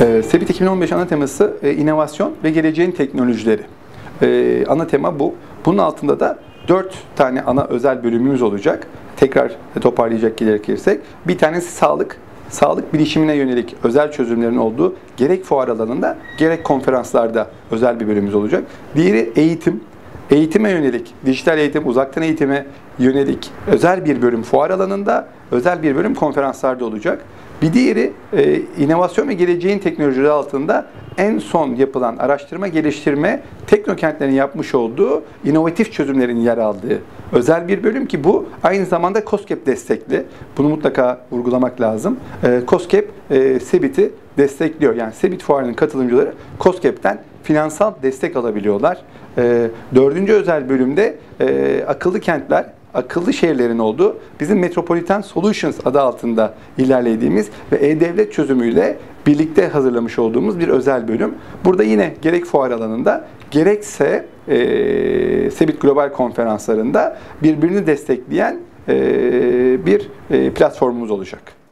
Ee, Sebit 2015 ana teması e, inovasyon ve geleceğin teknolojileri. Ee, ana tema bu. Bunun altında da 4 tane ana özel bölümümüz olacak. Tekrar toparlayacak gerekirsek. Bir tanesi sağlık. Sağlık bilişimine yönelik özel çözümlerin olduğu gerek fuar alanında gerek konferanslarda özel bir bölümümüz olacak. Diğeri eğitim. Eğitime yönelik, dijital eğitim, uzaktan eğitime yönelik özel bir bölüm fuar alanında, özel bir bölüm konferanslarda olacak. Bir diğeri e, inovasyon ve geleceğin teknolojileri altında en son yapılan araştırma geliştirme teknokentlerin yapmış olduğu inovatif çözümlerin yer aldığı özel bir bölüm ki bu aynı zamanda COSGAP destekli. Bunu mutlaka vurgulamak lazım. E, COSGAP e, SEBIT'i destekliyor. Yani SEBIT fuarının katılımcıları COSGAP'ten finansal destek alabiliyorlar. E, dördüncü özel bölümde e, akıllı kentler akıllı şehirlerin olduğu bizim Metropolitan Solutions adı altında ilerlediğimiz ve e-devlet çözümüyle birlikte hazırlamış olduğumuz bir özel bölüm. Burada yine gerek fuar alanında gerekse e, Sebit Global konferanslarında birbirini destekleyen e, bir e, platformumuz olacak.